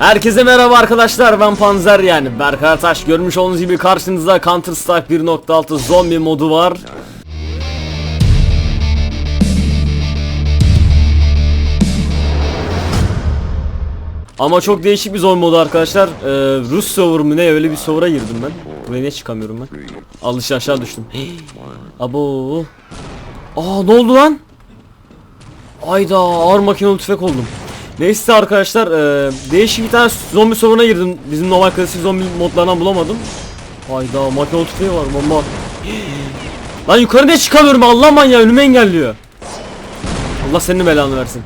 Herkese merhaba arkadaşlar ben Panzer yani. Berkay Taş görmüş olduğunuz gibi karşınızda Counter Strike 1.6 zombi modu var. Ama çok değişik bir zombi modu arkadaşlar. Ee, Rus server mı ne öyle bir server'a girdim ben. Buraya niye çıkamıyorum ben? Alış aşağı düştüm. Abo. Aa ne oldu lan? Ayda ağır makinalı tüfek oldum Neyse arkadaşlar e, değişik bir tane zombi soruna girdim. Bizim normal klasik zombi modlarından bulamadım. Hayda makinalı tüfeği var bomba. Lan yukarı niye çıkamıyorum Allah manyağı önümü engelliyor. Allah senin belanı versin.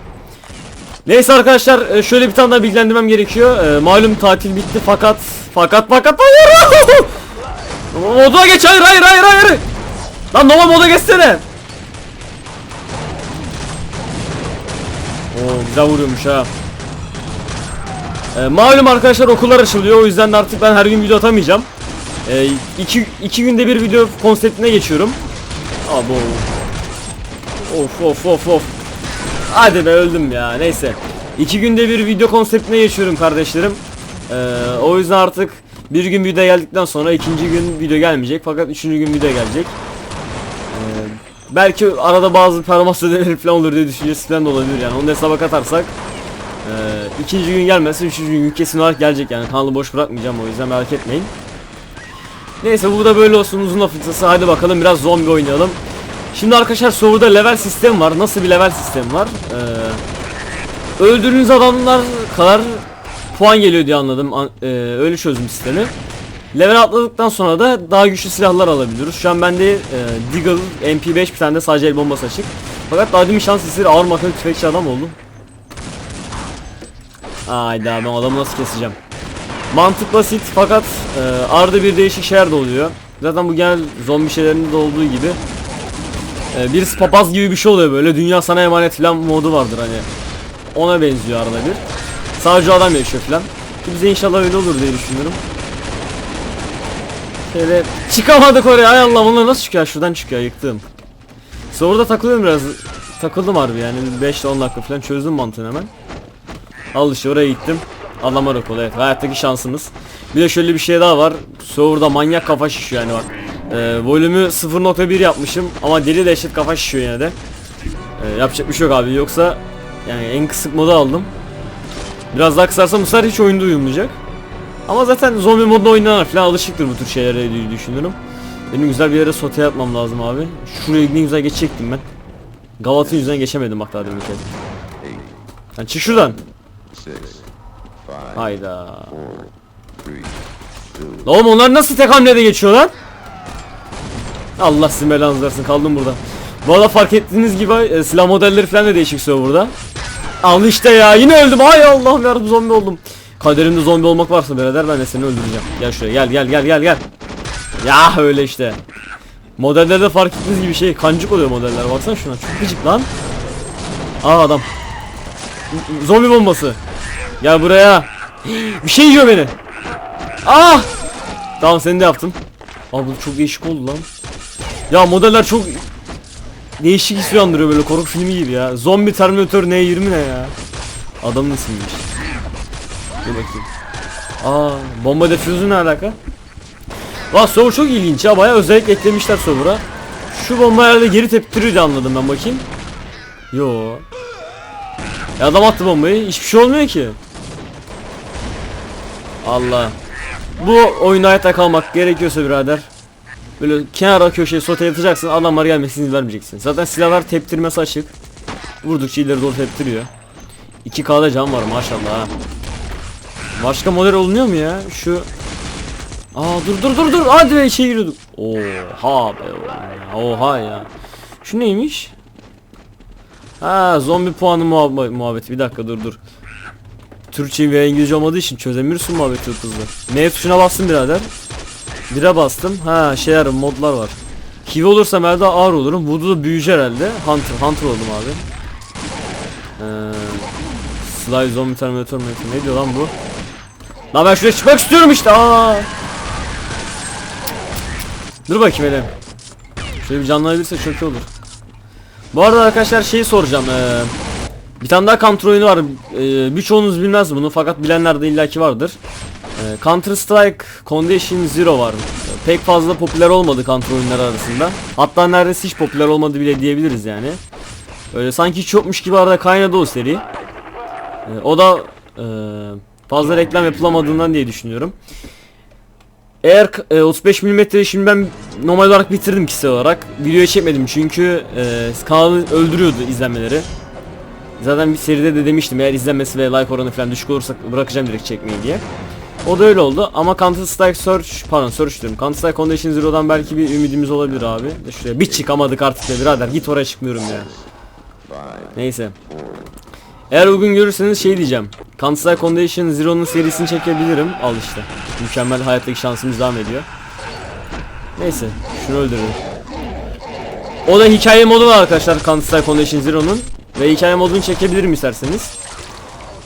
Neyse arkadaşlar e, şöyle bir tane daha bilgilendirmem gerekiyor. E, malum tatil bitti fakat fakat fakat hayır. Moda geç hayır hayır hayır hayır. Lan normal moda geçsene. Oo güzel vuruyormuş ha. Ee, malum arkadaşlar okullar açılıyor o yüzden de artık ben her gün video atamayacağım. Ee, iki, iki günde bir video konseptine geçiyorum. Abo. Of of of of. Hadi be öldüm ya neyse. İki günde bir video konseptine geçiyorum kardeşlerim. Ee, o yüzden artık bir gün video geldikten sonra ikinci gün video gelmeyecek fakat üçüncü gün video gelecek. Ee, belki arada bazı performans ödemeleri falan olur diye düşüncesi falan da olabilir yani onu hesaba katarsak e, ikinci gün gelmezse üçüncü gün kesin olarak gelecek yani kanalı boş bırakmayacağım o yüzden merak etmeyin. Neyse bu da böyle olsun uzun lafı kısası hadi bakalım biraz zombi oynayalım. Şimdi arkadaşlar soruda level sistemi var. Nasıl bir level sistemi var? Ee, öldürdüğünüz adamlar kadar puan geliyor diye anladım. An- e, öyle çözüm sistemi. Level atladıktan sonra da daha güçlü silahlar alabiliyoruz. Şu an bende e, Deagle MP5 bir tane de sadece el bombası açık. Fakat daha demin şans eseri ağır makine tüfekçi adam oldum. Hayda ben adamı nasıl keseceğim? Mantık basit fakat e, arada bir değişik şeyler de oluyor. Zaten bu genel zombi şeylerinde de olduğu gibi. E, birisi papaz gibi bir şey oluyor böyle. Dünya sana emanet falan modu vardır hani. Ona benziyor arada bir. Sadece adam yaşıyor falan. Ki Bize inşallah öyle olur diye düşünüyorum. Şöyle çıkamadık oraya ay Allah bunlar nasıl çıkıyor şuradan çıkıyor yıktım. Sonra takılıyorum biraz takıldım harbi yani 5-10 dakika falan çözdüm mantığını hemen. Al işte oraya gittim. Adama rekol evet hayattaki şansımız. Bir de şöyle bir şey daha var. Server'da manyak kafa şişiyor yani bak. Ee, volümü 0.1 yapmışım ama deli dehşet kafa şişiyor yine de. Ee, yapacak bir şey yok abi yoksa yani en kısık modu aldım. Biraz daha kısarsam bu sefer hiç oyunda uyumayacak. Ama zaten zombi modunda oynayanlar falan alışıktır bu tür şeylere diye düşünüyorum. Benim güzel bir yere sote atmam lazım abi. Şuraya ne güzel geçecektim ben. Galat'ın yüzünden geçemedim bak daha demin. Lan çık şuradan. Hayda. Lan Oğlum onlar nasıl tek hamlede geçiyor lan? Allah sizin belanızı versin kaldım burada. Bu arada fark ettiğiniz gibi e, silah modelleri falan da değişik burada. Al işte ya yine öldüm. Hay Allah'ım yarabbim zombi oldum. Kaderimde zombi olmak varsa birader ben de seni öldüreceğim. Gel şuraya gel gel gel gel gel. Ya öyle işte. Modellerde fark ettiğiniz gibi şey kancık oluyor modeller. Baksana şuna çok gıcık lan. Aa adam. Zombi bombası. Gel buraya. Bir şey yiyor beni. Ah! Tamam seni de yaptım. Abi bu çok değişik oldu lan. Ya modeller çok değişik his uyandırıyor böyle korku filmi gibi ya. Zombi Terminator N20 ne ya? Adamın ismiymiş. Dur bakayım. Aa, bomba defüzü ne alaka? Vah server çok ilginç ya bayağı özellik eklemişler server'a. Şu bomba herhalde geri teptiriyor anladım ben bakayım. Yo. Ya adam attı bombayı hiçbir şey olmuyor ki. Allah. Bu oyunda hayatta kalmak gerekiyorsa birader. Böyle kenara köşeye sote yatacaksın adamlar gelmesini izin vermeyeceksin. Zaten silahlar teptirmesi açık. Vurdukça ileri doğru teptiriyor. 2K'da can var maşallah. Başka model olunuyor mu ya? Şu Aa dur dur dur dur hadi be şey giriyorduk. Oha be. Oha ya. Şu neymiş? Ha zombi puanı muhab muhabbeti bir dakika dur dur. Türkçe ve İngilizce olmadığı için çözemiyorsun muhabbeti hızlı. M tuşuna bastım birader. Bire bastım. Ha şeyler modlar var. Kivi olursam herhalde ağır olurum. Voodoo da büyücü herhalde. Hunter, Hunter oldum abi. Ee, Sly Zombie Terminator. Ne diyor lan bu? Lan ben şuraya çıkmak istiyorum işte. Aa. Dur bakayım hele. Şöyle bir canlanabilirse çok iyi olur. Bu arada arkadaşlar şeyi soracağım. Ee, Bir tane daha counter oyunu var. Ee, birçoğunuz bilmez bunu fakat bilenler de illaki vardır. Ee, Counter Strike Condition Zero var. Ee, Pek fazla popüler olmadı counter oyunları arasında. Hatta neredeyse hiç popüler olmadı bile diyebiliriz yani. Öyle sanki hiç gibi arada kaynadı o seri. Ee, o da e, fazla reklam yapılamadığından diye düşünüyorum. Eğer e, 35 mm şimdi ben normal olarak bitirdim kişisel olarak. Videoya çekmedim çünkü e, kanalı öldürüyordu izlenmeleri. Zaten bir seride de demiştim eğer izlenmesi ve like oranı falan düşük olursa bırakacağım direkt çekmeyi diye. O da öyle oldu ama Counter Strike Search pardon Search diyorum. Counter Strike Condition Zero'dan belki bir ümidimiz olabilir abi. De şuraya bir çıkamadık artık be birader git oraya çıkmıyorum ya. Neyse. Eğer uygun görürseniz şey diyeceğim. Counter Condition Zero'nun serisini çekebilirim. Al işte. Mükemmel hayattaki şansımız devam ediyor. Neyse. Şunu öldürelim. O da hikaye modu var arkadaşlar Counter Condition Zero'nun. Ve hikaye modunu çekebilirim isterseniz.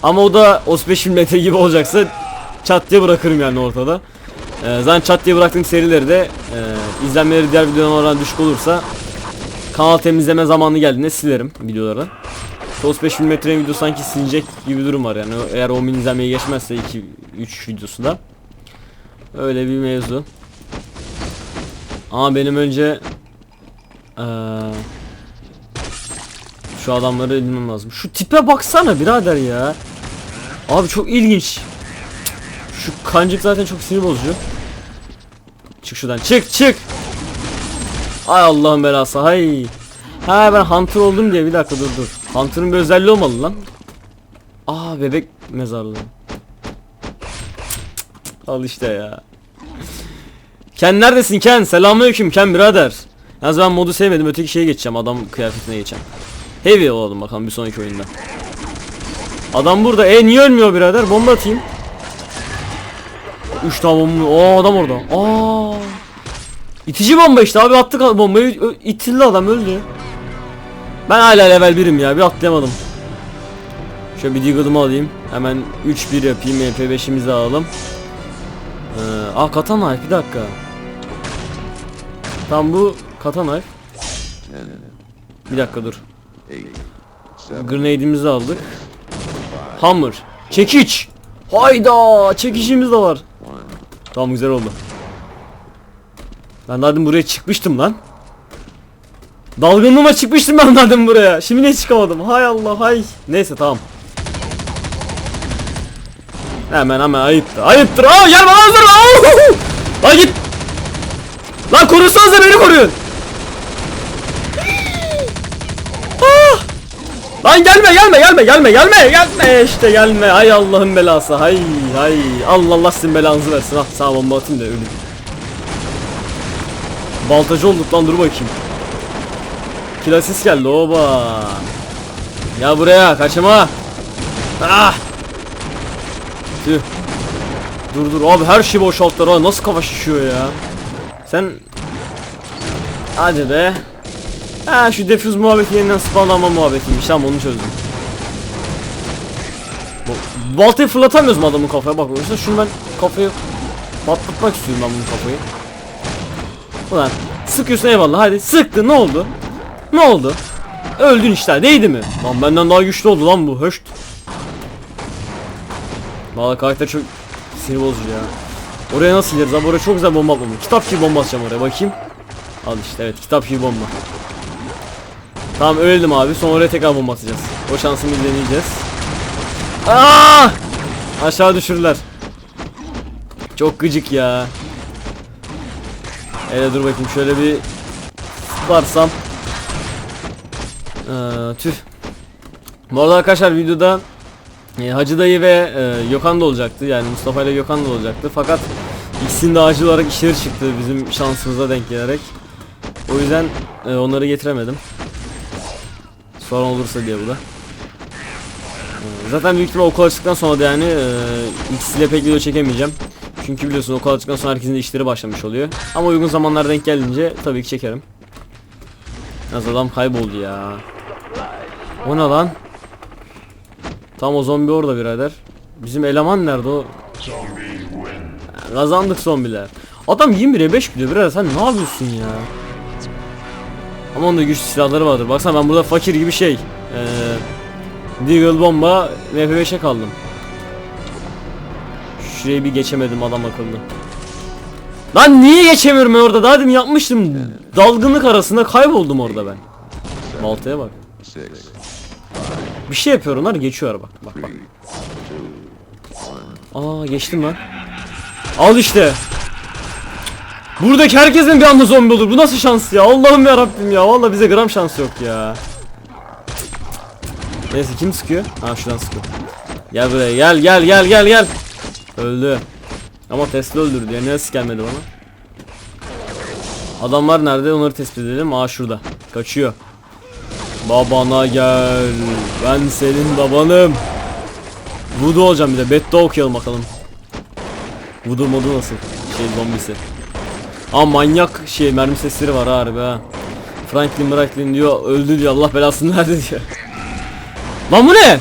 Ama o da 35 mm gibi olacaksa çat diye bırakırım yani ortada. Ee, zaten çat diye bıraktığım serileri de e, izlenmeleri diğer videolardan düşük olursa kanal temizleme zamanı geldiğinde silerim videoları. 35 mm video sanki silinecek gibi durum var yani eğer 10 bin izlenmeyi geçmezse 2 3 videosu da öyle bir mevzu. Ama benim önce eee şu adamları edinmem lazım. Şu tipe baksana birader ya. Abi çok ilginç. Şu kancık zaten çok sinir bozucu. Çık şuradan çık çık. Ay Allah'ın belası hay. Ha ben Hunter oldum diye bir dakika dur dur. Hunter'ın bir özelliği olmalı lan. Aa bebek mezarlığı. Al işte ya. Ken neredesin Ken? Selamünaleyküm Ken birader. Yalnız ben modu sevmedim öteki şeye geçeceğim adam kıyafetine geçeceğim. Heavy olalım bakalım bir sonraki oyunda. Adam burada. E niye ölmüyor birader? Bomba atayım. 3 tane bomba. Aa adam orada. Aa. İtici bomba işte abi attık bombayı itildi adam öldü. Ben hala level 1'im ya bir atlayamadım. Şöyle bir Deagle'ımı alayım. Hemen 3-1 yapayım. MP5'imizi de alalım. Ee, aa katana knife bir dakika. Tam bu katana knife. Bir dakika dur. Grenade'imizi aldık. Hammer. Çekiç. Hayda çekişimiz de var. Tamam güzel oldu. Ben demin buraya çıkmıştım lan. Dalgınlığıma çıkmıştım ben demin buraya. Şimdi niye çıkamadım? Hay Allah hay. Neyse tamam. Hemen hemen ayıptır. Ayıptır. Aa gel bana hazır. Lan git. Lan korusanıza beni koruyun. Ah! Lan gelme gelme gelme gelme gelme gelme işte gelme hay Allah'ın belası hay hay Allah Allah sizin belanızı versin ah sağ bomba atayım da ölüm Baltacı olduk lan dur bakayım Kilasis geldi oba. Ya buraya kaçma Ah! Tüh. Dur dur. Abi her şey boşalttılar ha nasıl kafa şişiyor ya? Sen Hadi be. Ha şu defuz muhabbeti yeniden spawnlanma muhabbetiymiş. Tamam onu çözdüm. Baltayı fırlatamıyoruz mu adamın kafaya? Bak oysa şunu ben kafayı patlatmak istiyorum ben bunun kafayı. Ulan sıkıyorsun eyvallah. Hadi sıktı ne oldu? Ne oldu? Öldün işte değdi mi? Lan benden daha güçlü oldu lan bu höşt. Valla karakter çok sinir bozucu ya. Oraya nasıl gideriz abi oraya çok güzel bomba atmam. Kitap gibi bomba atacağım oraya bakayım. Al işte evet kitap gibi bomba. Tamam öldüm abi. Sonra oraya tekrar bomba atacağız. O şansımızı deneyeceğiz. Aa! Aşağı düşürürler. Çok gıcık ya. Hele dur bakayım şöyle bir zıplarsam. Ee, tüh. Bu arada arkadaşlar videoda e, Hacı dayı ve e, Gökhan da olacaktı. Yani Mustafa ile Gökhan da olacaktı. Fakat ikisinin de acil olarak işleri çıktı bizim şansımıza denk gelerek. O yüzden e, onları getiremedim. Sorun olursa diye bu da. Ee, Zaten büyük ihtimal okul açtıktan sonra da yani e, ikisiyle pek video çekemeyeceğim. Çünkü biliyorsun okul açtıktan sonra herkesin de işleri başlamış oluyor. Ama uygun zamanlar denk gelince tabii ki çekerim. Yalnız adam kayboldu ya. O ne lan? Tam o zombi orada birader. Bizim eleman nerede o? Kazandık zombiler. Adam 21'e 5 gidiyor birader sen ne yapıyorsun ya? Ama onun da güçlü silahları vardır. Baksana ben burada fakir gibi şey. Ee, Deagle bomba MP5'e kaldım. Şurayı bir geçemedim adam akıllı. Lan niye geçemiyorum ben orada? Daha demin yapmıştım. Dalgınlık arasında kayboldum orada ben. Baltaya bak. Bir şey yapıyor onlar geçiyor bak. Bak bak. Aa geçtim lan. Al işte. Buradaki herkesin bir anda zombi olur. Bu nasıl şans ya? Allah'ım ya Rabbim ya. Vallahi bize gram şans yok ya. Neyse kim sıkıyor? Ha şuradan sıkıyor. Gel buraya gel gel gel gel gel. Öldü. Ama Tesla öldürdü ya. Neresi gelmedi bana? Adamlar nerede? Onları tespit edelim. Aa şurada. Kaçıyor. Babana gel. Ben senin babanım. Voodoo olacağım bir de. Beddua okuyalım bakalım. Voodoo modu nasıl? Şey zombisi. Aa manyak şey mermi sesleri var harbi ha. Franklin Franklin diyor öldü diyor Allah belasını verdi diyor. Lan bu ne?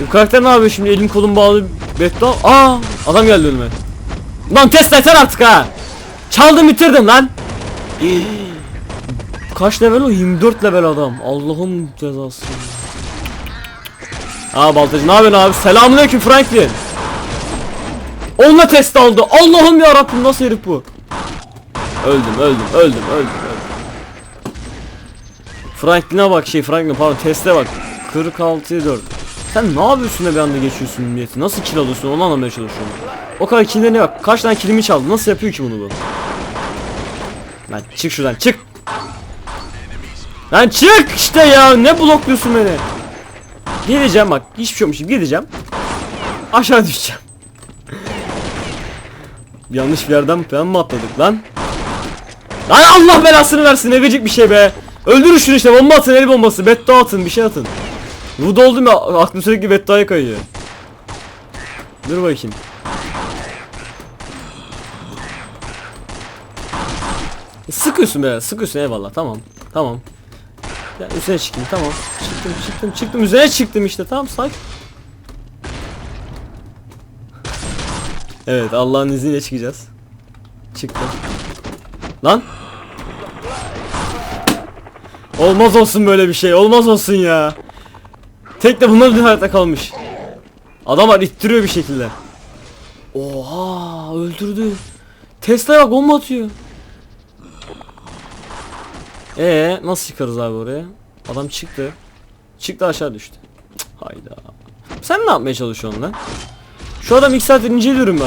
Bu karakter ne yapıyor şimdi elim kolum bağlı beddua. Aa adam geldi önüme. Lan test yeter artık ha. Çaldım bitirdim lan. Kaç level o? 24 level adam. Allah'ım cezası. Aa baltacı ne yapıyorsun abi? Selamünaleyküm Franklin. Onunla test aldı. Allah'ım ya Rabbim nasıl herif bu? Öldüm, öldüm, öldüm, öldüm, öldüm. Franklin'e bak şey Franklin pardon teste bak. 46'ya 4. Sen ne yapıyorsun da bir anda geçiyorsun milleti? Nasıl kill alıyorsun onu anlamaya çalışıyorum. O kadar kill'lerine bak. Kaç tane kill'imi çaldı? Nasıl yapıyor ki bunu bu? Lan çık şuradan çık. Lan çık işte ya ne blokluyorsun beni? Gideceğim bak hiçbir şey gibi gideceğim. Aşağı düşeceğim. Yanlış bir yerden falan mı atladık lan? Lan Allah belasını versin ne gıcık bir şey be. Öldürün şunu işte bomba atın el bombası beddua atın bir şey atın. Vudu oldum ya aklım sürekli bedduaya kayıyor. Dur bakayım. Sıkıyorsun be sıkıyorsun eyvallah tamam tamam. Ya üzerine çıktım tamam. Çıktım çıktım çıktım üzerine çıktım işte tamam sakin. Evet Allah'ın izniyle çıkacağız. Çıktım. Lan. Olmaz olsun böyle bir şey. Olmaz olsun ya. Tek de bunlar bir hayatta kalmış. Adamlar ittiriyor bir şekilde. Oha öldürdü. Tesla'ya bomba atıyor. Ee nasıl çıkarız abi oraya? Adam çıktı. Çıktı aşağı düştü. Cık, Hayda. Sen ne yapmaya çalışıyorsun lan? Şu adam ilk saattir inceliyorum ha.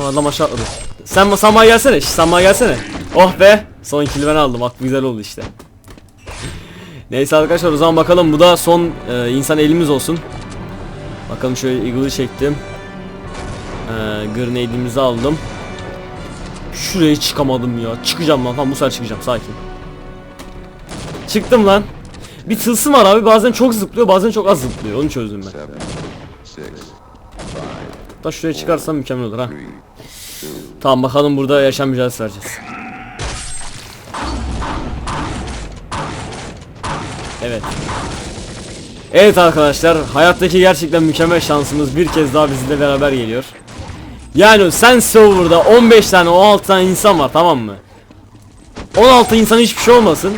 Aa adam aşağı atladı. Sen Sama gelsene. Sama gelsene. Oh be. Son kill'i ben aldım. Bak güzel oldu işte. Neyse arkadaşlar o zaman bakalım bu da son e, insan elimiz olsun. Bakalım şöyle Eagle'ı çektim. E, grenade'imizi aldım. Şuraya çıkamadım ya. Çıkacağım lan. Tamam bu sefer çıkacağım. Sakin. Çıktım lan. Bir tılsım var abi. Bazen çok zıplıyor, bazen çok az zıplıyor. Onu çözdüm ben. Da şuraya çıkarsam mükemmel olur ha. Tamam bakalım burada yaşam mücadelesi vereceğiz. Evet. Evet arkadaşlar hayattaki gerçekten mükemmel şansımız bir kez daha bizimle beraber geliyor. Yani sen serverda 15 tane 16 tane insan var tamam mı? 16 insan hiçbir şey olmasın.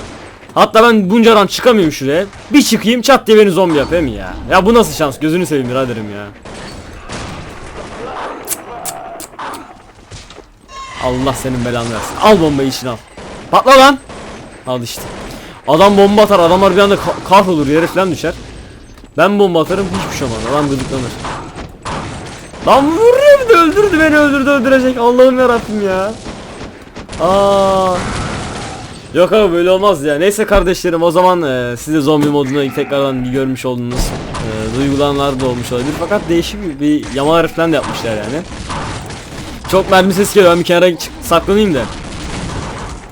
Hatta ben bunca ran çıkamıyorum şuraya. Bir çıkayım çat diye beni zombi yapayım ya. Ya bu nasıl şans gözünü seveyim biraderim ya. Allah senin belanı versin. Al bombayı içine al. Patla lan. Al işte. Adam bomba atar adamlar bir anda ka- kahrolur yere falan düşer. Ben bomba atarım hiçbir şey olmaz. Adam gıdıklanır. Lan vuruyor bir de öldürdü beni öldürdü öldürecek. Allah'ım yarabbim ya. Aa. Yok abi böyle olmaz ya. Neyse kardeşlerim o zaman e, siz de zombi modunu tekrardan görmüş oldunuz. E, duygulananlar da olmuş olabilir. Fakat değişik bir, bir yama herif falan da yapmışlar yani. Çok mermi sesi geliyor ben bir kenara saklanayım da.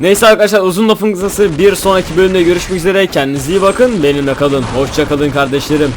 Neyse arkadaşlar uzun lafın kısası bir sonraki bölümde görüşmek üzere kendinize iyi bakın benimle kalın hoşça kalın kardeşlerim.